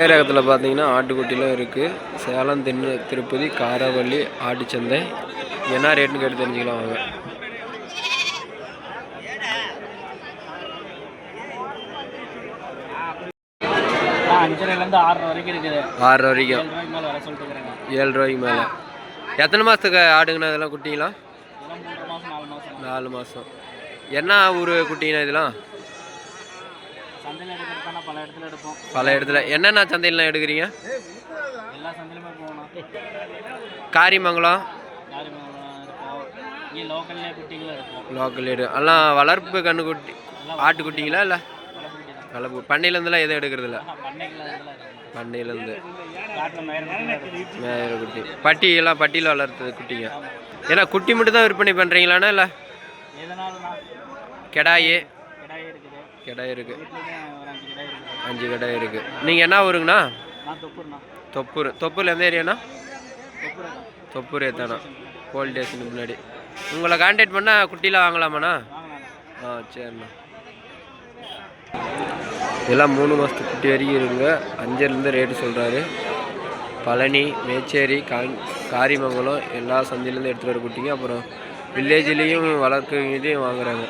சேரகத்தில் பார்த்தீங்கன்னா ஆட்டுக்குட்டிலாம் இருக்குது சேலம் தென்னு திருப்பதி காரவள்ளி ஆட்டுச்சந்தை. என்ன ரேட்டுன்னு கேட்டு தெரிஞ்சுக்கலாம் வாங்க. ஆறு வரைக்கும் ஏழு ரூபாய்க்கு மேலே எத்தனை மாதத்துக்கு ஆடுங்கண்ணா இதெல்லாம் குட்டிங்களா நாலு மாதம் என்ன ஊர் குட்டிங்கண்ணா இதெல்லாம்? சந்தையில் பல இடத்துல எடுப்போம். பல இடத்துல. என்னென்ன சந்தையிலாம் எடுக்கிறீங்க? எல்லா சந்தையிலுமே போகணும். காரிமங்கலம். இங்கே லோக்கல்லே குட்டிங்களும் இருக்கும். லோக்கல் எடு எல்லாம் வளர்ப்பு கண்ணுக்குட்டி ஆட்டுக்குட்டிங்களா இல்லை? வளர்ப்பு பண்ணையிலேருந்துலாம் எதுவும் இதெல்லாம் இருக்கும் பண்ணையிலேருந்து. மேயிற குட்டி பட்டி எல்லாம் பட்டியில் வளர்த்தது குட்டிங்க. ஏன்னா குட்டி மட்டும் தான் விற்பனை பண்ணுறீங்களாண்ணா இல்லை? கெடாயி. இருக்குது வீட்லேயே ஒரு அஞ்சு இருக்குது கெடாய் இருக்குது நீங்கள் என்ன ஊருங்கண்ணா? தொப்பூர். தொப்பூர் எந்த ஏரியாண்ணா? தொப்புரு தான். தொப்பூர் ஏத்தானா போலீஸ் ஸ்டேஷனுக்கு முன்னாடி. உங்களை கான்டாக்ட் பண்ணால் குட்டிலாம் வாங்கலாமாண்ணா? ஆ சரிண்ணா. இதெல்லாம் மூணு மாதத்து குட்டி வரைக்கும் இருக்குங்க அஞ்சர்லேருந்து ரேட்டு சொல்கிறாரு பழனி மேச்சேரி காங் காரிமங்கலம் எல்லா சந்தையிலேருந்து எடுத்துகிட்டு வர குட்டிங்க. அப்புறம் வில்லேஜ்லேயும் வளர்க்குறவங்களையும் வாங்குறாங்க.